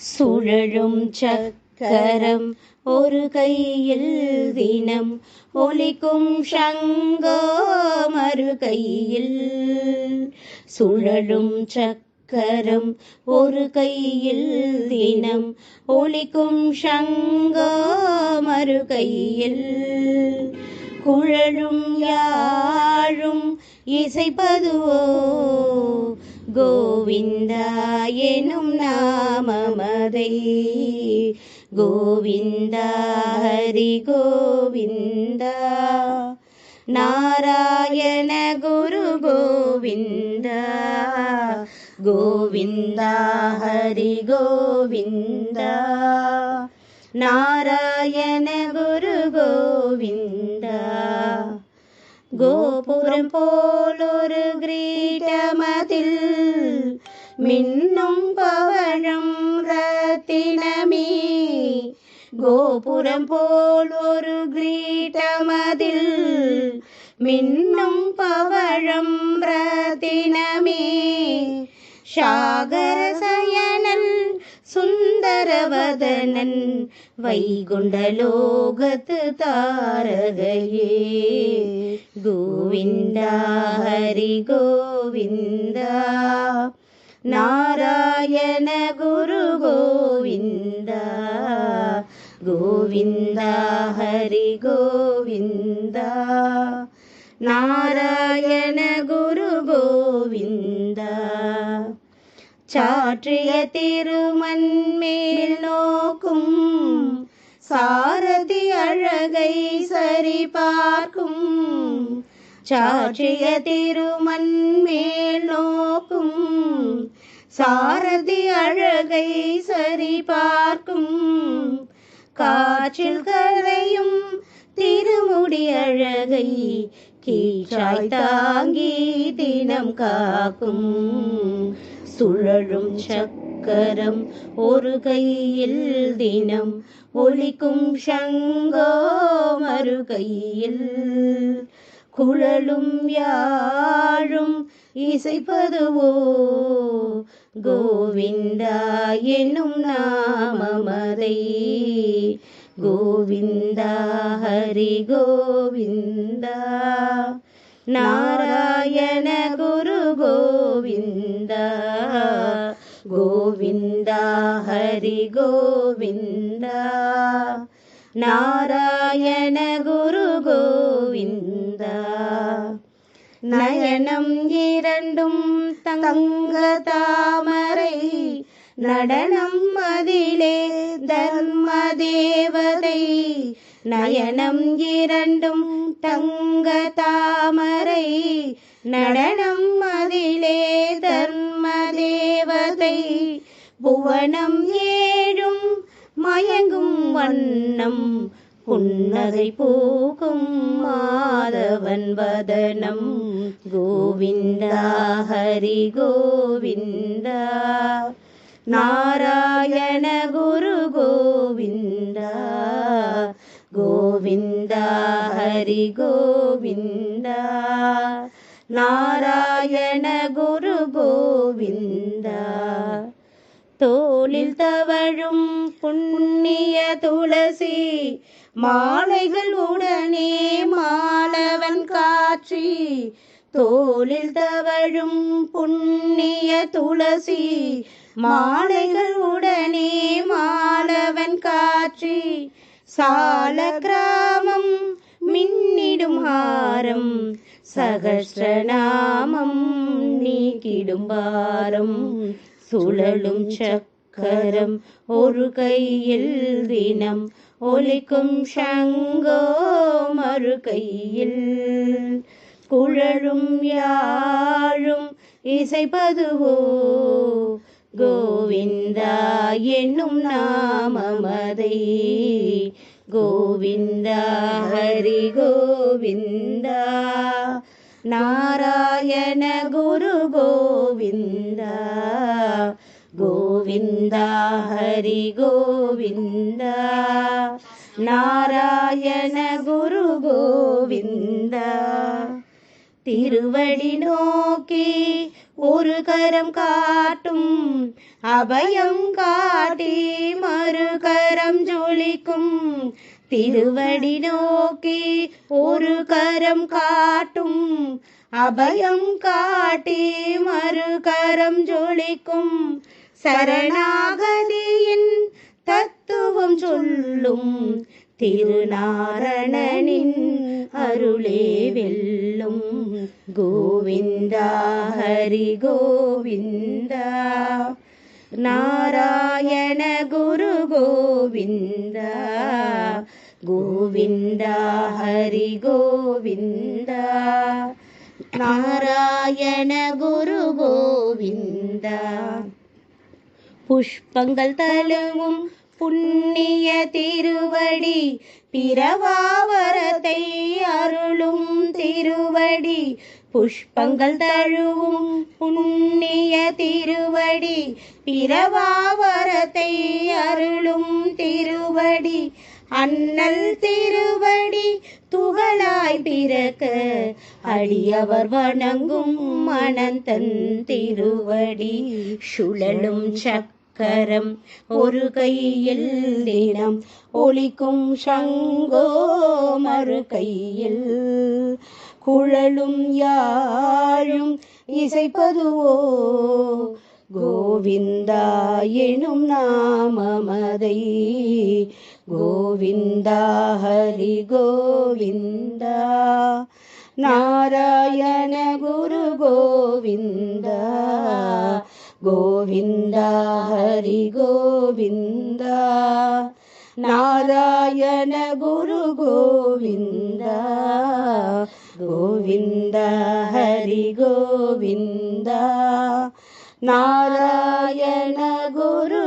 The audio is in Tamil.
சுழலும் சக்கரம் ஒரு கையில் தினம் ஒலிக்கும் சங்கோ மறு கையில். சுழலும் சக்கரம் ஒரு கையில் தினம் ஒலிக்கும் சங்கோ மறு கையில். குழலும் யாழும் இசைப்பதுவோ கோவிந்தா எனும் நாமமதை கோவிந்தா ஹரி கோவிந்தா நாராயண குரு கோவிந்தா கோவிந்தா ஹரி கோவிந்தா நாராயண குரு கோவிந்தா கோபுரம் போலொரு கிரீடமதில் மின்னும் பவழம் ரத்தினமே. கோபுரம் போல் ஒரு கிரீட்டமதில் மின்னும் பவழம் ரத்தினமே. சாகர சயனன் சுந்தரவதனன் வைகுண்டலோகத்து தாரகையே. கோவிந்தா ஹரி கோவிந்தா நாராயண குரு கோவிந்தா கோவிந்தா ஹரி கோவிந்தா. நாராயண குரு கோவிந்தா சாற்றிய திருமண்மேல் நோக்கும் சாரதி அழகை சரி பார்க்கும் சாற்றிய திருமண்மேல் நோக்கும் சாரதி அழகை சரி பார்க்கும் காற்றில் கரையும் திருமுடி அழகை கீழாய் தாங்கி தினம் காக்கும். சுழலும் சக்கரம் ஒரு கையில் தினம் ஒலிக்கும் சங்கோ மறு கையில் குழலும் யாழும் இசைப்பதுவோ? கோவிந்தா என்னும் நாமமதை. கோவிந்தா ஹரி கோவிந்தா. நாராயண குரு கோவிந்தா. கோவிந்தா ஹரி கோவிந்தா. நாராயண குரு கோவிந்தா. நயனம் இரண்டும் தங்க தாமரை நடனம் அதிலே தர்ம தேவதை நயனம் இரண்டும் தங்க தாமரை நடனம் அதிலே தர்ம தேவதை புவனம் ஏழும் மயங்கும் வண்ணம். புன்னகை பூக்கும் மாதவன் வதனம். கோவிந்தா ஹரி கோவிந்தா. நாராயண குரு கோவிந்தா. கோவிந்தா ஹரி கோவிந்தா. நாராயண குரு கோவிந்தா. தோளில் தவழும் புண்ணிய துளசி மாலைகள் உடனே மாலவன் காட்சி. தோளில் தவழும் புண்ணிய துளசி. மாலைகள் உடனே மாலவன் காட்சி. சால கிராமம் மின்னிடும் ஹாரம். சகஸ்ரநாமம் நீக்கிடும் பாரம். சுழலும் சக்கரம் ஒரு கையில் தினம். ஒலிக்கும் சங்கோ மறு கையில் குழலும் யாழும் இசைப்பதுவோ? கோவிந்தா என்னும் நாமமதை. கோவிந்தா ஹரி கோவிந்தா. நாராயண குரு கோவிந்தா. கோ கோவிந்தா ஹரி கோவிந்தா நாராயண குரு கோவிந்தா. திருவடி நோக்கி ஒரு கரம் காட்டும் அபயம் காட்டி மறு கரம் ஜொலிக்கும். திருவடி நோக்கி ஒரு கரம் காட்டும் அபயம் காட்டி மறு கரம் ஜொலிக்கும். சரணாகதியின் தத்துவம் சொல்லும் திருநாரணனின் அருளே வெல்லும். கோவிந்தா ஹரி கோவிந்தா. நாராயண குரு கோவிந்தா. கோவிந்தா ஹரி கோவிந்தா. நாராயண குரு கோவிந்தா. புஷ்பங்கள் தழுவும் புண்ணிய திருவடி பிறவாவரத்தை அருளும் திருவடி. புஷ்பங்கள் தழுவும் புண்ணிய திருவடி பிறவாவரத்தை அருளும் திருவடி. அண்ணல் திருவடி துகளாய் பிறக்க அடியவர் வணங்கும் மணந்தன் திருவடி. சுழலும் கரம் ஒரு கையில் தினம் ஒளிக்கும் சங்கோ மறு கையில். குழலும் யாழும் இசைப்பதுவோ? கோவிந்தா எனும் நாமமதை. கோவிந்தா ஹரி கோவிந்தா. நாராயண குரு கோவிந்தா. கோவிந்தா ஹரி கோவிந்தா நாராயண குரு கோவிந்தா கோவிந்தா ஹரி கோவிந்தா நாராயண குரு